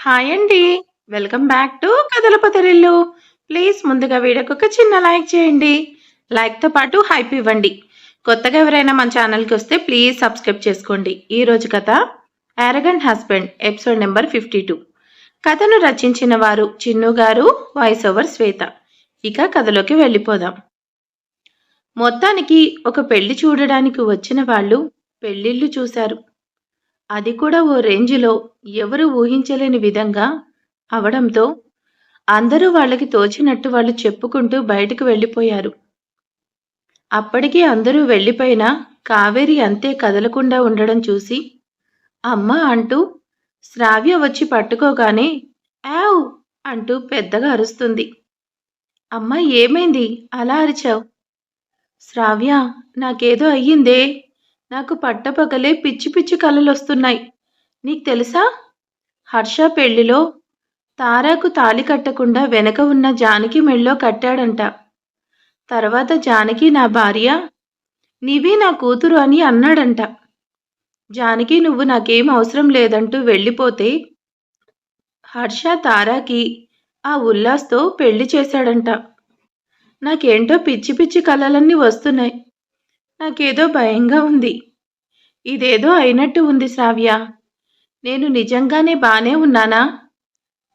Hi అండి. Welcome back to కథల పతరిల్లు. Please ముందుగా వీడియోకి ఒక చిన్న లైక్ చేయండి. లైక్‌తో పాటు హైప్ ఇవ్వండి. కొత్తగా ఎవరైనా మన ఛానల్‌కి వస్తే ప్లీజ్ సబ్స్క్రైబ్ చేసుకోండి. ఈరోజు కథ యారగన్ హస్బెండ్' ఎపిసోడ్ నెంబర్ 52. కథను రచించిన వారు చిన్ను గారు, వాయిస్ ఓవర్ శ్వేత. ఇక కథలోకి వెళ్ళిపోదాం. మొత్తానికి ఒక పెళ్ళి చూడడానికి వచ్చిన వాళ్ళు పెళ్ళిళ్ళు చూశారు. అది కూడా ఓ రేంజ్‌లో ఎవరూ ఊహించలేని విధంగా అవడంతో అందరూ వాళ్ళకి తోచినట్టు వాళ్ళు చెప్పుకుంటూ బయటకు వెళ్ళిపోయారు. అప్పటికీ అందరూ వెళ్ళిపోయినా కావేరి అంతే కదలకుండా ఉండడం చూసి అమ్మ అంటూ శ్రావ్య వచ్చి పట్టుకోగానే యావ్ అంటూ పెద్దగా అరుస్తుంది. అమ్మ ఏమైంది అలా అరిచావు శ్రావ్య నాకేదో అయ్యిందే నాకు పట్టపగలే పిచ్చి పిచ్చి కలలొస్తున్నాయి. నీకు తెలుసా? హర్ష పెళ్ళిలో తారాకు తాళి కట్టకుండా వెనక ఉన్న జానకి మెళ్ళో కట్టాడంట. తర్వాత జానకి నా భార్య, నీవే నా కూతురు అని అన్నాడంట. జానకి నువ్వు నాకేం అవసరం లేదంటూ వెళ్ళిపోతే హర్ష తారాకి ఆ ఉల్లాస్‌తో పెళ్ళి చేశాడంట. నాకేంటో పిచ్చి పిచ్చి కళలన్నీ వస్తున్నాయి. నాకేదో భయంగా ఉంది. ఇదేదో అయినట్టు ఉంది శ్రావ్య. నేను నిజంగానే బానే ఉన్నానా?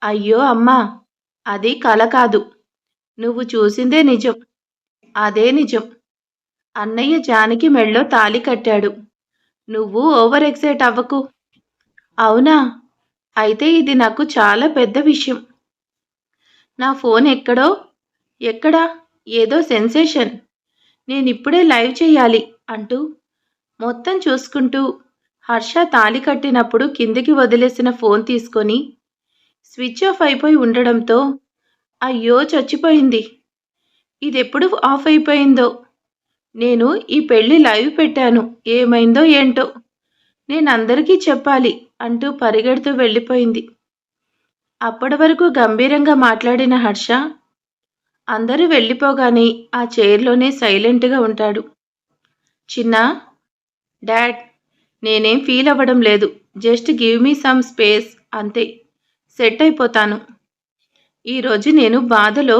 అయ్యో అమ్మా! అది కల కాదు. నువ్వు చూసిందే నిజం. అదే నిజం. అన్నయ్య జానకి మెళ్ళో తాళి కట్టాడు. నువ్వు ఓవర్ ఎక్సైట్ అవ్వకు. అవునా? అయితే ఇది నాకు చాలా పెద్ద విషయం. నా ఫోన్ ఎక్కడో ఎక్కడ? ఏదో సెన్సేషన్. నేనిప్పుడే లైవ్ చేయాలి అంటూ మొత్తం చూసుకుంటూ హర్ష తాళి కట్టినప్పుడు కిందికి వదిలేసిన ఫోన్ తీసుకొని స్విచ్ ఆఫ్ అయిపోయి ఉండడంతో అయ్యో చచ్చిపోయింది. ఇదెప్పుడు ఆఫ్ అయిపోయిందో? నేను ఈ పెళ్ళి లైవ్ పెట్టాను. ఏమైందో ఏంటో? నేనందరికీ చెప్పాలి అంటూ పరిగెడుతూ వెళ్ళిపోయింది. అప్పటి వరకు గంభీరంగా మాట్లాడిన హర్ష అందరూ వెళ్ళిపోగానే ఆ చైర్‌లోనే సైలెంట్‌గా ఉంటాడు. చిన్నా డాడ్ నేనేం ఫీల్ అవ్వడం లేదు. Just give me some space అంతే. సెట్ అయిపోతాను. ఈరోజు నేను బాధలో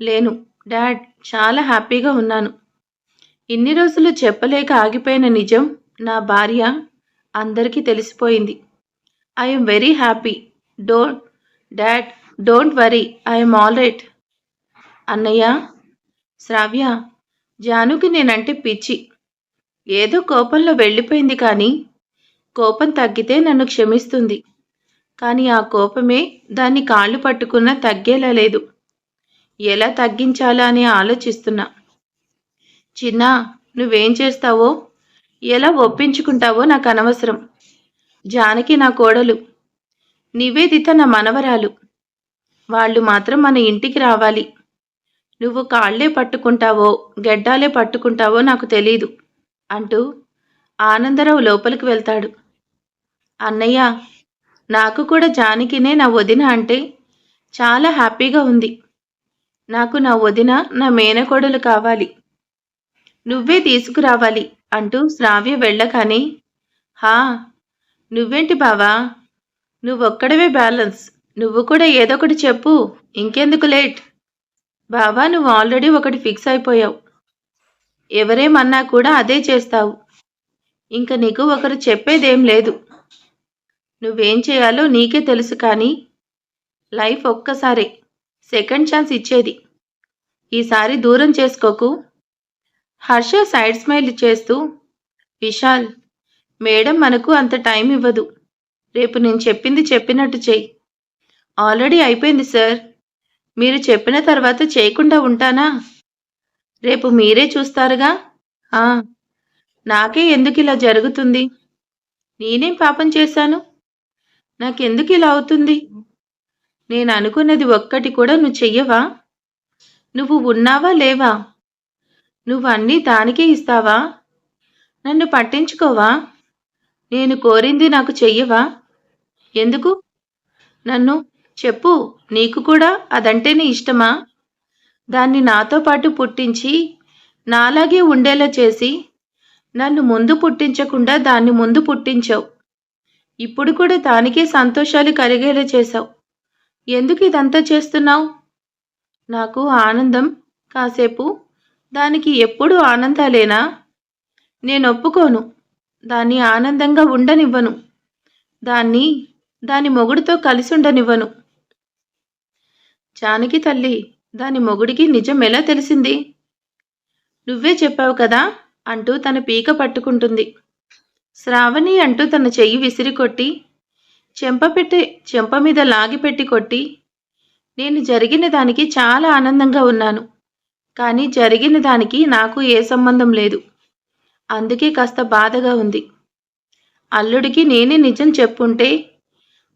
లేను డాడ్ చాలా హ్యాపీగా ఉన్నాను. ఇన్ని రోజులు చెప్పలేక ఆగిపోయిన నిజం నా భార్య అందరికీ తెలిసిపోయింది. I'm very happy. Don't dad don't worry I'm all right అన్నయ్య, శ్రావ్య, జానుకి నేనంటే పిచ్చి. ఏదో కోపంలో వెళ్ళిపోయింది కానీ కోపం తగ్గితే నన్ను క్షమిస్తుంది. కానీ ఆ కోపమే దాన్ని కాళ్ళు పట్టుకున్నా తగ్గేలా లేదు. ఎలా తగ్గించాలా అని ఆలోచిస్తున్నా. చిన్నా నువ్వేం చేస్తావో, ఎలా ఒప్పించుకుంటావో నాకు అనవసరం జానకి నా కోడలు. నివేదిత నా మనవరాలు. వాళ్ళు మాత్రం మన ఇంటికి రావాలి. నువ్వు కాళ్ళే పట్టుకుంటావో, గెడ్డాలే పట్టుకుంటావో నాకు తెలీదు అంటూ ఆనందరావు లోపలికి వెళ్తాడు. అన్నయ్య నాకు కూడా జానకినే నా వదిన అంటే చాలా హ్యాపీగా ఉంది. నాకు నా వదిన నా మేనకోడలు కావాలి. నువ్వే తీసుకురావాలి అంటూ శ్రావ్య వెళ్ళగానే హా నువ్వేంటి బావా? నువ్వొక్కడవే బ్యాలెన్స్. నువ్వు కూడా ఏదొకటి చెప్పు. ఇంకెందుకు లేట్? బాబా నువ్వు ఆల్రెడీ ఒకటి ఫిక్స్ అయిపోయావు. ఎవరేమన్నా కూడా అదే చేస్తావు. ఇంక నీకు ఒకరు చెప్పేదేం లేదు. నువ్వేం చేయాలో నీకే తెలుసు కానీ లైఫ్ ఒక్కసారే. సెకండ్ ఛాన్స్ ఇచ్చేది. ఈసారి దూరం చేసుకోకు. హర్ష సైడ్ స్మైల్ చేస్తూ విశాల్ మేడం మనకు అంత టైం ఇవ్వదు. రేపు నేను చెప్పింది చెప్పినట్టు చెయ్యి ఆల్రెడీ అయిపోయింది సార్. మీరు చెప్పిన తర్వాత చేయకుండా ఉంటానా? రేపు మీరే చూస్తారుగా? ఆ! నాకే ఇలా జరుగుతుంది? నేనేం పాపం చేశాను? నాకెందుకిలా అవుతుంది? నేను అనుకున్నది ఒక్కటి కూడా నువ్వు చెయ్యవా? నువ్వు ఉన్నావా లేవా? నువ్వు అన్నీ దానికే ఇస్తావా? నన్ను పట్టించుకోవా? నేను కోరింది నాకు చెయ్యవా? ఎందుకు? నన్ను చెప్పు నీకు కూడా అదంటేనే ఇష్టమా? దాన్ని నాతో పాటు పుట్టించి నాలాగే ఉండేలా చేసి నన్ను ముందు పుట్టించకుండా దాన్ని ముందు పుట్టించావు. ఇప్పుడు కూడా దానికే సంతోషాలు కలిగేలా చేశావు. ఎందుకు ఇదంతా చేస్తున్నావు? నాకు ఆనందం. కాసేపు దానికి ఎప్పుడు ఆనందాలేనా? నేను ఒప్పుకోను. దాన్ని ఆనందంగా ఉండనివ్వను. దాన్ని దాని మొగుడుతో కలిసి ఉండనివ్వను జానకి తల్లి దాని మొగుడికి నిజం ఎలా తెలిసింది? నువ్వే చెప్పావు కదా అంటూ తన పీక పట్టుకుంటుంది. శ్రావణి అంటూ తన చెయ్యి విసిరి కొట్టి చెంప పెట్టి చెంప మీద లాగిపెట్టి కొట్టి నేను జరిగిన దానికి చాలా ఆనందంగా ఉన్నాను. కానీ జరిగిన దానికి నాకు ఏ సంబంధం లేదు. అందుకే కాస్త బాధగా ఉంది. అల్లుడికి నేనే నిజం చెప్పుంటే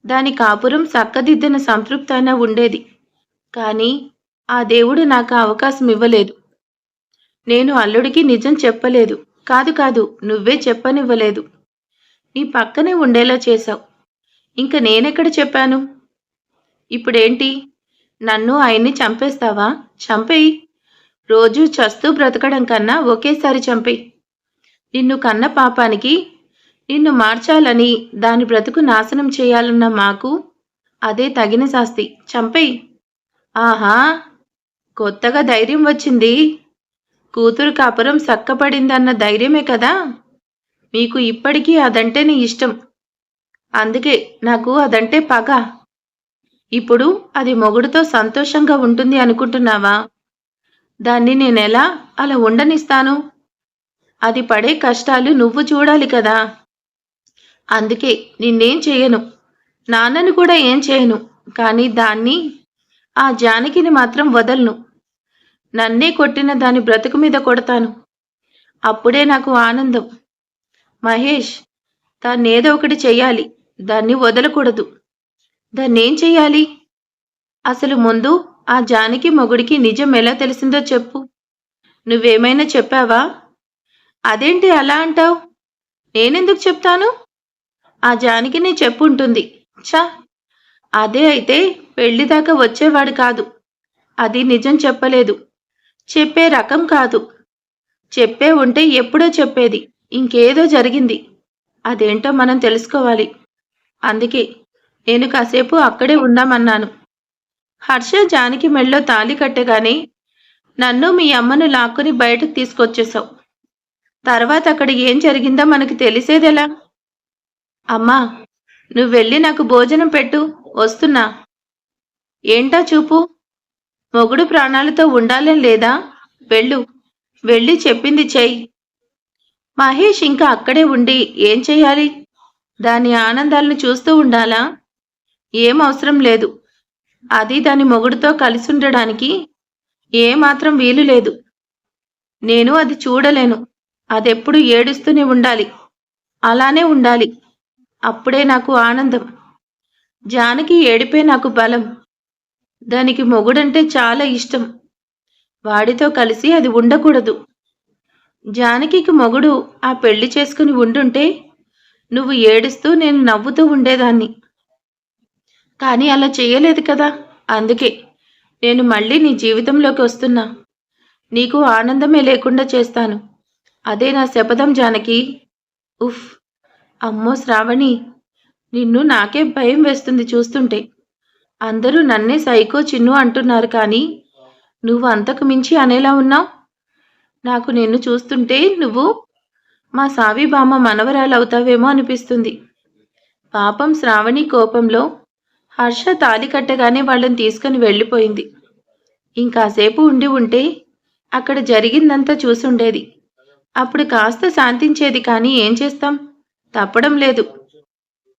దాని కాపురం సక్కదిద్దిన సంతృప్తైనా ఉండేది. కానీ ఆ దేవుడు నాకు అవకాశం ఇవ్వలేదు. నేను అల్లుడికి నిజం చెప్పలేదు. కాదు కాదు నువ్వే చెప్పనివ్వలేదు. నీ పక్కనే ఉండేలా చేశావు. ఇంక నేనెక్కడ చెప్పాను? ఇప్పుడేంటి? నన్ను ఆయన్ని చంపేస్తావా? చంపేయి. రోజు చస్తూ బ్రతకడం కన్నా ఒకేసారి చంపేయి. నిన్ను కన్న పాపానికి నిన్ను మార్చాలని దాని బ్రతుకు నాశనం చేయాలన్న మాకు అదే తగిన శాస్తి. చంపేయి. ఆహా కొత్తగా ధైర్యం వచ్చింది. కూతురు కాపురం సక్కపడిందన్న ధైర్యమే కదా? మీకు ఇప్పటికీ అదంటేనే ఇష్టం. అందుకే నాకు అదంటే పగ. ఇప్పుడు అది మొగుడుతో సంతోషంగా ఉంటుంది అనుకుంటున్నావా? దాన్ని నేనెలా అలా ఉండనిస్తాను? అది పడే కష్టాలు నువ్వు చూడాలి కదా. అందుకే నిన్నేం చేయను. నాన్నను కూడా ఏం చేయను. కానీ దాన్ని ఆ జానకిని మాత్రం వదలను. నన్నే కొట్టిన దాని బ్రతుకు మీద కొడతాను. అప్పుడే నాకు ఆనందం. మహేష్ దాన్నేదో ఒకటి చెయ్యాలి. దాన్ని వదలకూడదు. దాన్నేం చెయ్యాలి? అసలు ముందు ఆ జానకి మొగుడికి నిజం ఎలా తెలిసిందో చెప్పు. నువ్వేమైనా చెప్పావా? అదేంటి అలా అంటావు? నేనెందుకు చెప్తాను? ఆ జానకినే చెప్పుంటుంది. ఛా! అదే అయితే పెళ్ళిదాకా వచ్చేవాడు కాదు. అది నిజం చెప్పలేదు. చెప్పే రకం కాదు. చెప్పే ఉంటే ఎప్పుడో చెప్పేది. ఇంకేదో జరిగింది. అదేంటో మనం తెలుసుకోవాలి. అందుకే నేను కాసేపు అక్కడే ఉందామన్నాను హర్ష జానకి మెళ్ళో తాళి కట్టగానే నన్ను మీ అమ్మను లాక్కుని బయటకు తీసుకొచ్చేశావు. తర్వాత అక్కడ ఏం జరిగిందో మనకి తెలిసేదెలా? అమ్మా నువ్వు వెళ్ళి నాకు భోజనం పెట్టు. వస్తున్నా. ఏంటా చూపు? మొగుడు ప్రాణాలతో ఉండాలని లేదా? వెళ్ళు. వెళ్ళి చెప్పింది చెయ్యి. మహేష్ ఇంకా అక్కడే ఉండి ఏం చెయ్యాలి? దాని ఆనందాలను చూస్తూ ఉండాలా? ఏం అవసరం లేదు. అది దాని మొగుడుతో కలిసి ఉండడానికి ఏమాత్రం వీలు లేదు. నేను అది చూడలేను. అదెప్పుడు ఏడుస్తూనే ఉండాలి. అలానే ఉండాలి. అప్పుడే నాకు ఆనందం. జానకి ఏడిపే నాకు బలం. దానికి మొగుడంటే చాలా ఇష్టం. వాడితో కలిసి అది ఉండకూడదు. జానకికి మొగుడు ఆ పెళ్ళి చేసుకుని ఉండుంటే నువ్వు ఏడుస్తూ నేను నవ్వుతూ ఉండేదాన్ని. కానీ అలా చేయలేదు కదా. అందుకే నేను మళ్ళీ నీ జీవితంలోకి వస్తున్నా. నీకు ఆనందమే లేకుండా చేస్తాను. అదే నా శపథం జానకి. ఉఫ్ అమ్మో శ్రావణి నిన్ను నాకే భయం వేస్తుంది చూస్తుంటే. అందరూ నన్నే సైకో చిన్ను అంటున్నారు కానీ నువ్వు అంతకు మించి అనేలా ఉన్నావు? నాకు నిన్ను చూస్తుంటే నువ్వు మా సావి మనవరాలవుతావేమో మనవరాలు అవుతావేమో అనిపిస్తుంది. పాపం శ్రావణి కోపంలో హర్ష తాలి కట్టగానే వాళ్ళని తీసుకుని వెళ్ళిపోయింది. ఇంకాసేపు ఉండి ఉంటే అక్కడ జరిగిందంతా చూసుండేది. అప్పుడు కాస్త శాంతించేది కానీ ఏం చేస్తాం? తప్పడం లేదు.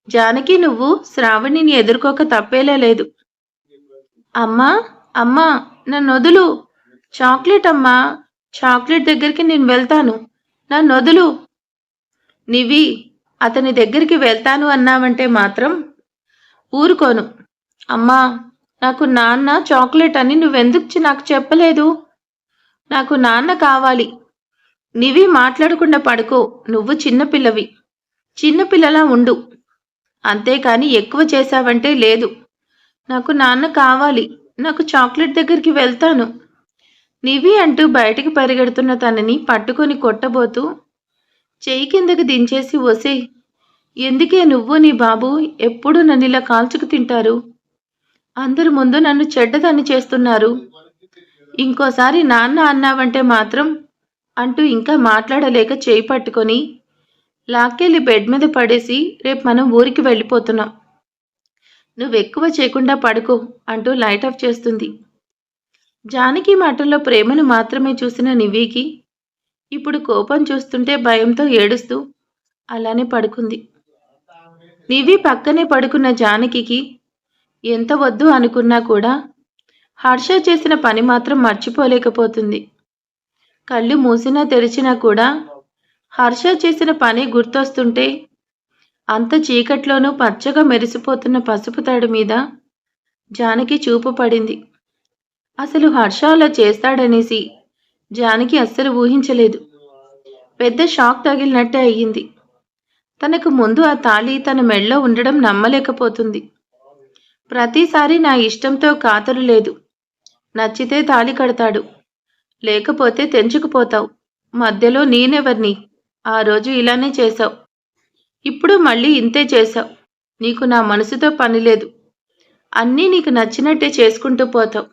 జానకి నువ్వు శ్రావణిని ఎదుర్కోక తప్పేలా లేదు. అమ్మా అమ్మా నన్ను వదులు. చాక్లెట్ అమ్మా చాక్లెట్ దగ్గరికి నేను వెళ్తాను. నన్ను వదులు. నివి అతని దగ్గరికి వెళ్తాను అన్నావంటే మాత్రం ఊరుకోను. అమ్మా నాకు నాన్న చాక్లెట్ అని నువ్వెందుకు నాకు చెప్పలేదు? నాకు నాన్న కావాలి. నివి మాట్లాడకుండా పడుకో. నువ్వు చిన్నపిల్లవి. చిన్నపిల్లలా ఉండు. అంతేకాని ఎక్కువ చేశావంటే లేదు. నాకు నాన్న కావాలి. నాకు చాక్లెట్ దగ్గరికి వెళ్తాను. నివి అంటూ బయటికి పరిగెడుతున్న తనని పట్టుకొని కొట్టబోతూ చెయ్యి కిందకి దించేసి వసే ఎందుకే నువ్వు నీ బాబు ఎప్పుడు నన్ను ఇలా కాల్చుకు తింటారు? అందరి ముందు నన్ను చెడ్డదాన్ని చేస్తున్నారు. ఇంకోసారి నాన్న అన్నావంటే మాత్రం అంటూ ఇంకా మాట్లాడలేక చేయి పట్టుకొని లాక్కెళ్ళి బెడ్ మీద పడేసి రేపు మనం ఊరికి వెళ్ళిపోతున్నాం. నువ్వు ఎక్కువ చేయకుండా పడుకో అంటూ లైట్ ఆఫ్ చేస్తుంది. జానకి మాటల్లో ప్రేమను మాత్రమే చూసిన నివ్వీకి ఇప్పుడు కోపం చూస్తుంటే భయంతో ఏడుస్తూ అలానే పడుకుంది. నివి పక్కనే పడుకున్న జానకికి ఎంత వద్దు అనుకున్నా కూడా హర్ష చేసిన పని మాత్రం మర్చిపోలేకపోతుంది. కళ్ళు మూసినా తెరిచినా కూడా హర్ష చేసిన పని గుర్తొస్తుంటే అంత చీకట్లోనూ పచ్చగా మెరిసిపోతున్న పసుపు తడి మీద జానకి చూపు పడింది. అసలు హర్ష అలా చేస్తాడనేసి జానకి అస్సలు ఊహించలేదు. పెద్ద షాక్ తగిలినట్టే అయ్యింది. తనకు ముందు ఆ తాళి తన మెళ్ళో ఉండడం నమ్మలేకపోతుంది. ప్రతిసారి నా ఇష్టంతో కాతరు లేదు. నచ్చితే తాళి కడతాడు. లేకపోతే తెంచుకుపోతావు. మధ్యలో నేనెవర్ని? ఆ రోజు ఇలానే చేశావు. ఇప్పుడు మళ్ళీ ఇంతే చేశావు. నీకు నా మనసుతో పని లేదు. అన్నీ నీకు నచ్చినట్టే చేసుకుంటూ పోతావు.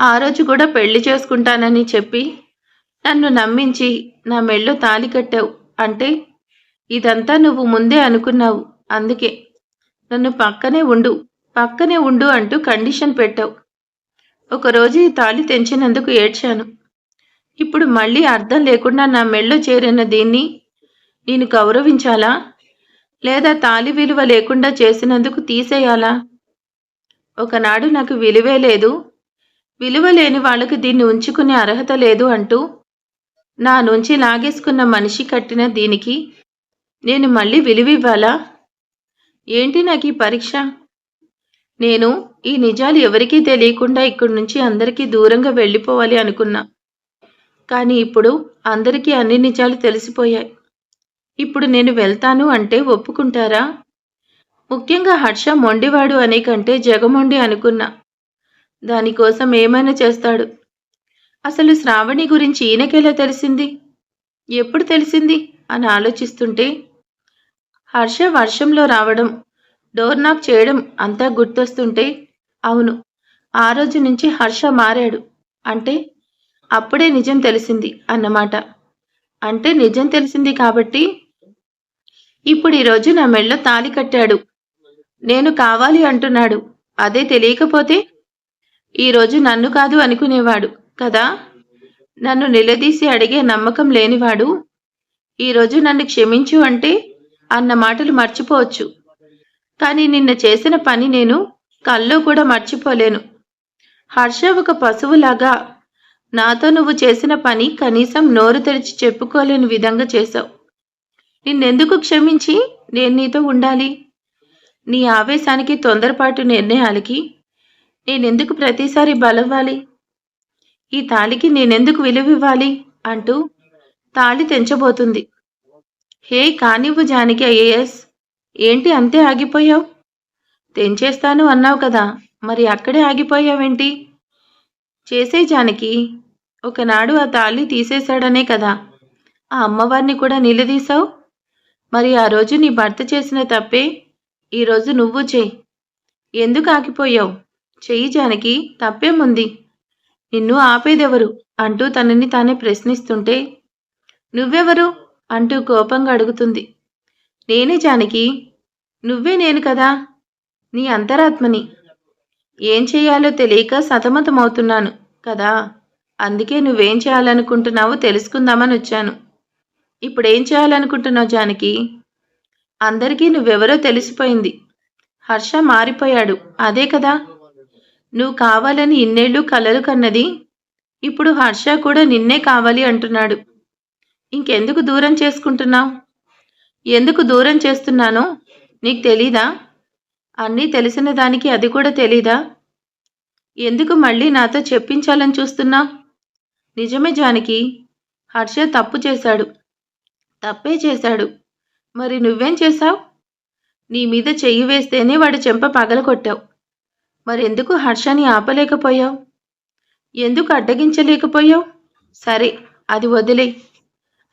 ఆ రోజు కూడా పెళ్ళి చేసుకుంటానని చెప్పి నన్ను నమ్మించి నా మెళ్ళో తాలి కట్టావు. అంటే ఇదంతా నువ్వు ముందే అనుకున్నావు. అందుకే నన్ను పక్కనే ఉండు పక్కనే ఉండు అంటూ కండిషన్ పెట్టావు. ఒకరోజు ఈ తాళి తెంచినందుకు ఏడ్చాను. ఇప్పుడు మళ్ళీ అర్థం లేకుండా నా మెళ్ళో చేరిన దీన్ని నేను గౌరవించాలా? లేదా తాలి విలువ లేకుండా చేసినందుకు తీసేయాలా? ఒకనాడు నాకు విలువే లేదు. విలువ లేని వాళ్ళకి దీన్ని ఉంచుకునే అర్హత లేదు అంటూ నా నుంచి లాగేసుకున్న మనిషి కట్టిన దీనికి నేను మళ్ళీ విలువివ్వాలా? ఏంటి నాకు ఈ పరీక్ష? నేను ఈ నిజాలు ఎవరికీ తెలియకుండా ఇక్కడి నుంచి అందరికీ దూరంగా వెళ్ళిపోవాలి అనుకున్నా. కానీ ఇప్పుడు అందరికీ అన్ని నిజాలు తెలిసిపోయాయి. ఇప్పుడు నేను వెళ్తాను అంటే ఒప్పుకుంటారా? ముఖ్యంగా హర్ష మొండివాడు అనే కంటే జగమొండి అనుకున్నా. దానికోసం ఏమైనా చేస్తాడు? అసలు శ్రావణి గురించి ఈయనకెలా తెలిసింది? ఎప్పుడు తెలిసింది? అని ఆలోచిస్తుంటే హర్ష వర్షంలో రావడం డోర్ నాక్ చేయడం అంతా గుర్తొస్తుంటే అవును ఆ రోజు నుంచి హర్ష మారాడు. అంటే అప్పుడే నిజం తెలిసింది అన్నమాట. అంటే నిజం తెలిసింది కాబట్టి ఇప్పుడు ఈరోజు నా మెళ్ళో తాలి కట్టాడు. నేను కావాలి అంటున్నాడు. అదే తెలియకపోతే ఈరోజు నన్ను కాదు అనుకునేవాడు కదా? నన్ను నిలదీసి అడిగే నమ్మకం లేనివాడు ఈరోజు నన్ను క్షమించు అంటే అన్న మాటలు మర్చిపోవచ్చు. కానీ నిన్న చేసిన పని నేను కల్లో కూడా మర్చిపోలేను. హర్ష ఒక పశువులాగా నాతో నువ్వు చేసిన పని కనీసం నోరు తెరిచి చెప్పుకోలేని విధంగా చేశావు. నిన్నెందుకు క్షమించి? నేను నీతో ఉండాలి. నీ ఆవేశానికి తొందరపాటు నిర్ణయాలకి నేనెందుకు ప్రతిసారి బలవ్వాలి? ఈ తాళికి నేనెందుకు విలువివ్వాలి? అంటూ తాళి తెంచబోతుంది. హే కానివ్వు జానకి ఐఏఎస్ ఏంటి అంతే ఆగిపోయావు? తెంచేస్తాను అన్నావు కదా మరి అక్కడే ఆగిపోయావేంటి? చేసే జానకి. ఒకనాడు ఆ తాళి తీసేశాడనే కదా. ఆ అమ్మవారిని కూడా నిలదీశావు? మరి ఆ రోజు నీ భర్త చేసిన తప్పే? ఈరోజు నువ్వు చేయి. ఎందుకు ఆగిపోయావు? చెయ్యి జానకి తప్పేముంది? నిన్ను ఆపేదెవరు? అంటూ తనని తానే ప్రశ్నిస్తుంటే నువ్వెవరు? అంటూ కోపంగా అడుగుతుంది. నేనే జానకి. నువ్వే నేను కదా. నీ అంతరాత్మని. ఏం చేయాలో తెలియక సతమతమవుతున్నాను కదా. అందుకే నువ్వేం చేయాలనుకుంటున్నావో తెలుసుకుందామని వచ్చాను. ఇప్పుడేం చేయాలనుకుంటున్నావు జానకి? అందరికీ నువ్వెవరో తెలిసిపోయింది. హర్ష మారిపోయాడు. అదే కదా. నువ్వు కావాలని ఇన్నేళ్ళు కలలు కన్నది. ఇప్పుడు హర్ష కూడా నిన్నే కావాలి అంటున్నాడు. ఇంకెందుకు దూరం చేసుకుంటున్నావు? ఎందుకు దూరం చేస్తున్నానో నీకు తెలీదా? అన్నీ తెలిసిన దానికి అది కూడా తెలీదా? ఎందుకు మళ్ళీ నాతో చెప్పించాలని చూస్తున్నావు? నిజమే జానకి. హర్ష తప్పు చేశాడు. తప్పే చేశాడు. మరి నువ్వేం చేశావు? నీ మీద చెయ్యి వేస్తేనే వాడి చెంప పగలగొట్టావు మరెందుకు హర్షని ఆపలేకపోయావు? ఎందుకు అడ్డగించలేకపోయావు? సరే అది వదిలే.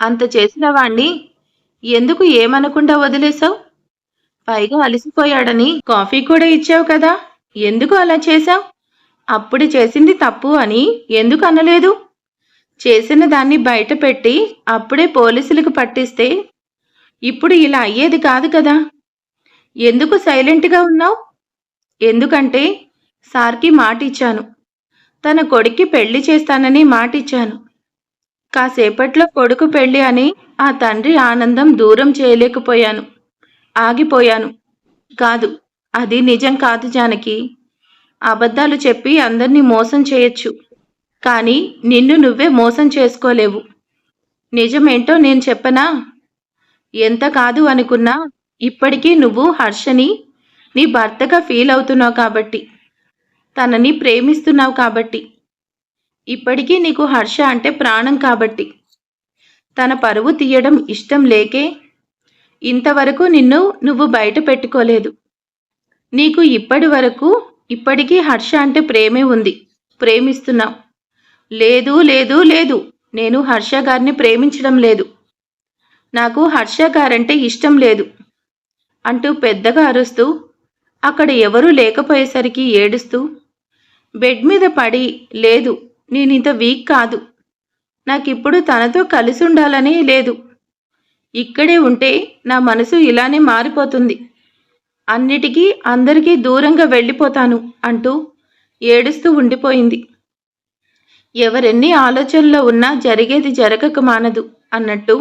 అంత చేసిన వాణ్ణి ఎందుకు ఏమనకుండా వదిలేశావు? పైగా అలసిపోయాడని కాఫీ కూడా ఇచ్చావు కదా. ఎందుకు అలా చేశావు? అప్పుడు చేసింది తప్పు అని ఎందుకు అనలేదు? చేసిన దాన్ని బయటపెట్టి అప్పుడే పోలీసులకు పట్టిస్తే ఇప్పుడు ఇలా అయ్యేది కాదు కదా. ఎందుకు సైలెంట్గా ఉన్నావు? ఎందుకంటే సార్కి మాట ఇచ్చాను తన కొడుక్కి పెళ్ళి చేస్తానని మాట ఇచ్చాను కాసేపట్లో కొడుకు పెళ్ళి అని ఆ తండ్రి ఆనందం దూరం చేయలేకపోయాను. ఆగిపోయాను. కాదు అది నిజం కాదు జానకి. అబద్ధాలు చెప్పి అందరినీ మోసం చేయొచ్చు. కానీ నిన్ను నువ్వే మోసం చేసుకోలేవు. నిజమేంటో నేను చెప్పనా? ఎంత కాదు అనుకున్నా ఇప్పటికీ నువ్వు హర్షని నీ భర్తగా ఫీల్ అవుతున్నావు కాబట్టి తనని ప్రేమిస్తున్నావు కాబట్టి. ఇప్పటికీ నీకు హర్ష అంటే ప్రాణం కాబట్టి. తన పరువు తీయడం ఇష్టం లేకే ఇంతవరకు నిన్ను నువ్వు బయట పెట్టుకోలేదు. నీకు ఇప్పటి వరకు ఇప్పటికీ హర్ష అంటే ప్రేమే ఉంది. ప్రేమిస్తున్నావు. లేదు లేదు లేదు. నేను హర్ష గారిని ప్రేమించడం లేదు. నాకు హర్ష గారంటే ఇష్టం లేదు. అంటూ పెద్దగా అరుస్తూ అక్కడ ఎవరూ లేకపోయేసరికి ఏడుస్తూ బెడ్ మీద పడి లేదు నేనింత వీక్ కాదు. నాకిప్పుడు తనతో కలిసి ఉండాలనే లేదు. ఇక్కడే ఉంటే నా మనసు ఇలానే మారిపోతుంది. అన్నిటికీ అందరికీ దూరంగా వెళ్ళిపోతాను అంటూ ఏడుస్తూ ఉండిపోయింది. ఎవరెన్ని ఆలోచనలో ఉన్నా జరిగేది జరగక మానదు అన్నట్టు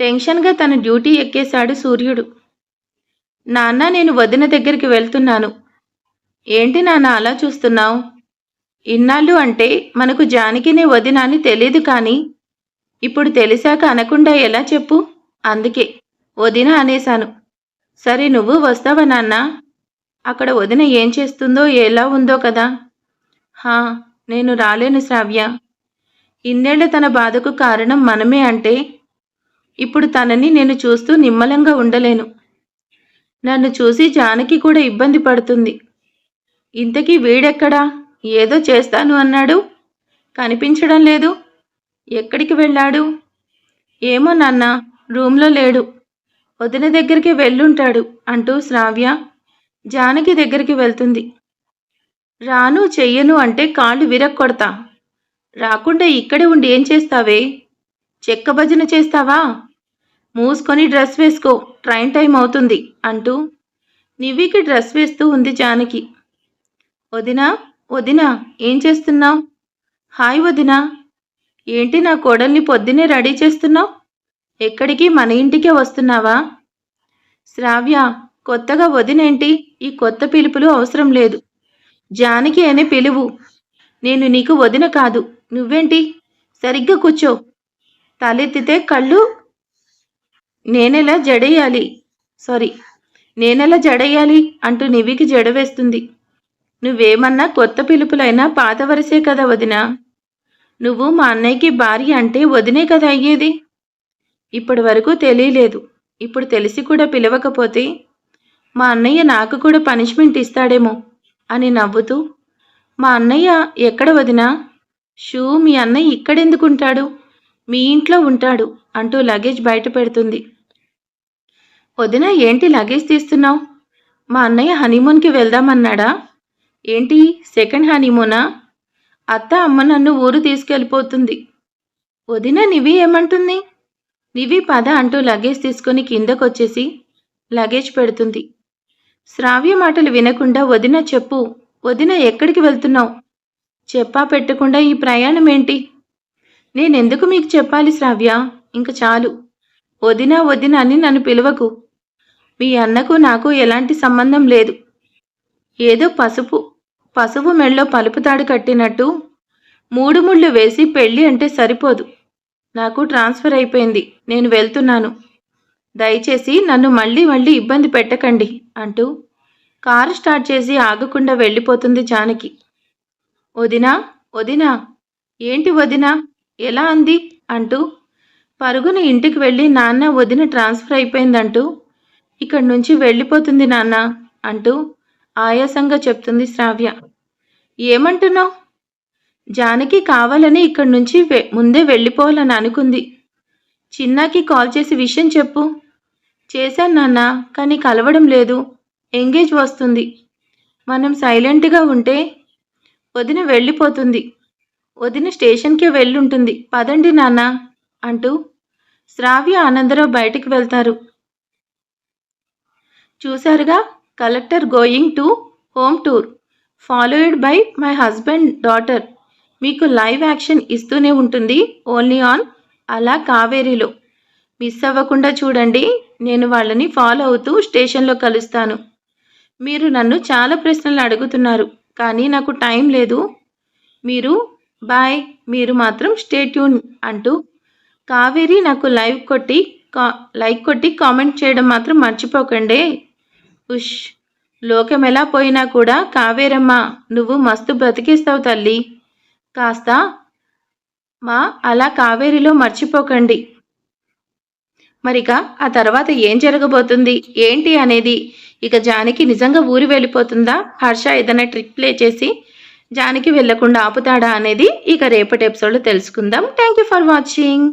టెన్షన్గా తన డ్యూటీ ఎక్కేశాడు సూర్యుడు. నాన్న నేను వదిన దగ్గరికి వెళ్తున్నాను. ఏంటి నాన్న అలా చూస్తున్నావు? ఇన్నాళ్ళు అంటే మనకు జానకినే వదిన అని తెలియదు కానీ ఇప్పుడు తెలిసాక అనకుండా ఎలా చెప్పు అందుకే వదిన అనేశాను. సరే నువ్వు వస్తావా నాన్న? అక్కడ వదిన ఏం చేస్తుందో ఎలా ఉందో కదా హా నేను రాలేను శ్రావ్య. ఇన్నేళ్ళ తన బాధకు కారణం మనమే అంటే ఇప్పుడు తనని నేను చూస్తూ నిమ్మలంగా ఉండలేను. నన్ను చూసి జానకి కూడా ఇబ్బంది పడుతుంది. ఇంతకీ వీడెక్కడా? ఏదో చేస్తాను అన్నాడు. కనిపించడం లేదు. ఎక్కడికి వెళ్ళాడు? ఏమో నాన్న రూమ్లో లేడు. వదిన దగ్గరికి వెళ్ళుంటాడు అంటూ శ్రావ్య జానకి దగ్గరికి వెళ్తుంది. రాను చెయ్యను అంటే కాళ్ళు విరక్కొడతా. రాకుండా ఇక్కడే ఉండి ఏం చేస్తావే? చెక్క భజన చేస్తావా? మూసుకొని డ్రెస్ వేసుకో ట్రైన్ టైం అవుతుంది అంటూ నివ్వికి డ్రెస్ వేస్తూ ఉంది జానకి. వదినా వదినా ఏం చేస్తున్నావు? హాయ్ వదినా. ఏంటి నా కోడల్ని పొద్దునే రెడీ చేస్తున్నావు? ఎక్కడికి? మన ఇంటికే వస్తున్నావా? శ్రావ్య కొత్తగా వదినేంటి? ఈ కొత్త పిలుపులు అవసరం లేదు. జానకి అనే పిలువు. నేను నీకు వదిన కాదు. నువ్వేంటి? సరిగ్గా కూర్చో. తలెత్తితే కళ్ళు నేనెలా జడేయాలి? సారీ నేనెలా జడేయాలి అంటూ నివికి జడవేస్తుంది నువ్వేమన్నా కొత్త పిలుపులైనా పాత వరసే కదా వదినా? నువ్వు మా అన్నయ్యకి భార్య అంటే వదినే కదా అయ్యేది? ఇప్పటి వరకు తెలియలేదు. ఇప్పుడు తెలిసి కూడా పిలవకపోతే? మా అన్నయ్య నాకు కూడా పనిష్మెంట్ ఇస్తాడేమో. అని నవ్వుతూ మా అన్నయ్య ఎక్కడ వదినా? షూ మీ అన్నయ్య ఇక్కడెందుకుంటాడు? మీ ఇంట్లో ఉంటాడు అంటూ లగేజ్ బయట పెడుతుంది. వదిన ఏంటి లగేజ్ తీస్తున్నావు? మా అన్నయ్య హనీమూన్కి వెళ్దామన్నాడా? ఏంటి సెకండ్ హనీమూనా? అత్త అమ్మ నన్ను ఊరు తీసుకెళ్ళిపోతుంది. వదిన నివి ఏమంటుంది? నివి పద అంటూ లగేజ్ తీసుకొని కిందకొచ్చేసి లగేజ్ పెడుతుంది. శ్రావ్య మాటలు వినకుండా వదిన చెప్పు. వదిన ఎక్కడికి వెళ్తున్నావు? చెప్పా పెట్టకుండా ఈ ప్రయాణం ఏంటి? నేనెందుకు మీకు చెప్పాలి శ్రావ్య? ఇంక చాలు. వదిన వదిన అని నన్ను పిలవకు. మీ అన్నకు నాకు ఎలాంటి సంబంధం లేదు. ఏదో పసుపు పసుపు మెళ్ళో పలుపుతాడు కట్టినట్టు మూడు ముళ్ళు వేసి పెళ్ళి అంటే సరిపోదు. నాకు ట్రాన్స్ఫర్ అయిపోయింది. నేను వెళ్తున్నాను. దయచేసి నన్ను మళ్ళీ మళ్ళీ ఇబ్బంది పెట్టకండి అంటూ కారు స్టార్ట్ చేసి ఆగకుండా వెళ్ళిపోతుంది జానకి. వదినా వదినా ఏంటి వదినా? ఎలా అంది? అంటూ పరుగున ఇంటికి వెళ్ళి నాన్న వదిన ట్రాన్స్ఫర్ అయిపోయిందంటూ ఇక్కడి నుంచి వెళ్ళిపోతుంది నాన్న అంటూ ఆయాసంగా చెప్తుంది శ్రావ్య. ఏమంటున్నావు? జానకి కావాలని ఇక్కడి నుంచి ముందే వెళ్ళిపోవాలని అనుకుంది. చిన్నాకి కాల్ చేసి విషయం చెప్పు. చేశాను నాన్న కానీ కలవడం లేదు. ఎంగేజ్ వస్తుంది. మనం సైలెంట్గా ఉంటే వదిన వెళ్ళిపోతుంది. వదిన స్టేషన్కి వెళ్ళుంటుంది. పదండి నాన్న అంటూ శ్రావ్య ఆనందరావు బయటికి వెళ్తారు. చూశారుగా? Collector going to home tour followed by my husband daughter. మీకు లైవ్ యాక్షన్ ఇస్తూనే ఉంటుంది ఓన్లీ ఆన్ అలా కావేరీలో. మిస్ అవ్వకుండా చూడండి నేను వాళ్ళని ఫాలో అవుతూ స్టేషన్లో కలుస్తాను. మీరు నన్ను చాలా ప్రశ్నలు అడుగుతున్నారు కానీ నాకు టైం లేదు. మీరు బాయ్ మీరు మాత్రం స్టేట్యూన్ అంటూ కావేరి నాకు లైవ్ కొట్టి కా లైక్ కొట్టి కామెంట్ చేయడం మాత్రం మర్చిపోకండి. ఉష్ లోకం ఎలా పోయినా కూడా కావేరమ్మ నువ్వు మస్తు బ్రతికేస్తావు తల్లి. కాస్త మా అలా కావేరిలో మర్చిపోకండి. మరిక ఆ తర్వాత ఏం జరగబోతుంది? ఏంటి అనేది? ఇక జానకి నిజంగా ఊరి వెళ్ళిపోతుందా? హర్ష ఏదైనా ట్రిక్ ప్లే చేసి జానకి వెళ్ళకుండా ఆపుతాడా అనేది ఇక రేపటి ఎపిసోడ్లో తెలుసుకుందాం. Thank you for watching